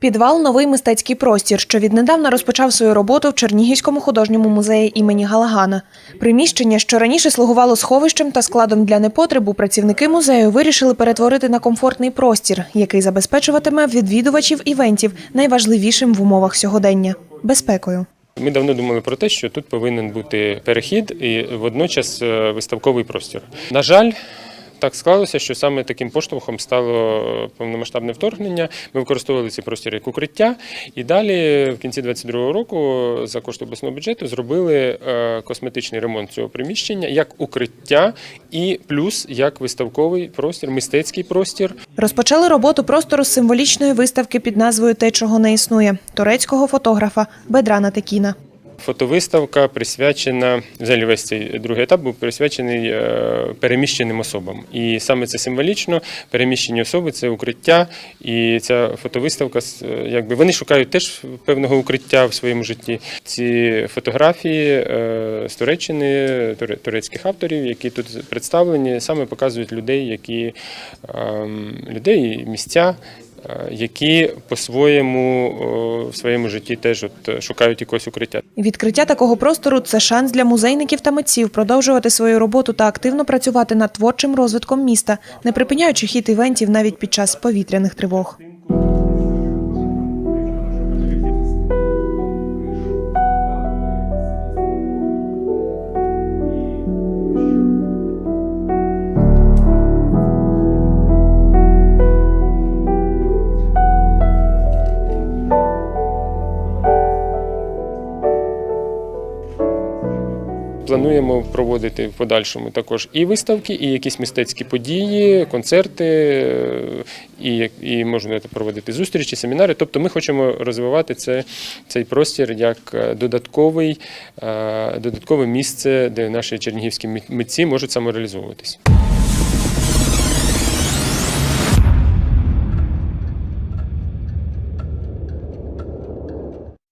Підвал новий мистецький простір, що віднедавна розпочав свою роботу в Чернігівському художньому музеї імені Галагана. Приміщення, що раніше слугувало сховищем та складом для непотребу, працівники музею вирішили перетворити на комфортний простір, який забезпечуватиме відвідувачів івентів найважливішим в умовах сьогодення безпекою. Ми давно думали про те, що тут повинен бути перехід і водночас е, виставковий простір. На жаль, так склалося, що саме таким поштовхом стало повномасштабне вторгнення. Ми використовували цей простір як укриття, і далі, в кінці 2022 року, за кошти обласного бюджету, зробили е, косметичний ремонт цього приміщення як укриття, і плюс як виставковий простір, мистецький простір. Розпочали роботу простору з символічної виставки під назвою Те, чого не існує турецького фотографа Бедрана Текіна. Фотовиставка присвячена взагалі весь цей другий етап був присвячений е, переміщеним особам. І саме це символічно. Переміщені особи це укриття. І ця фотовиставка е, якби вони шукають теж певного укриття в своєму житті. Ці фотографії е, з Туреччини, туре- турецьких авторів, які тут представлені, саме показують людей, які ем, людей, місця. Е, Які по-своєму в своєму житті теж от е, шукають якогось укриття. Відкриття такого простору це шанс для музейників та митців продовжувати свою роботу та активно працювати над творчим розвитком міста, не припиняючи хід івентів навіть під час повітряних тривог. Плануємо проводити в подальшому також і виставки, і якісь мистецькі події, концерти, е, і, і можна проводити зустрічі, семінари. Тобто ми хочемо розвивати це, цей простір як е, додатковий, е, додаткове місце, де наші чернігівські митці можуть самореалізовуватись.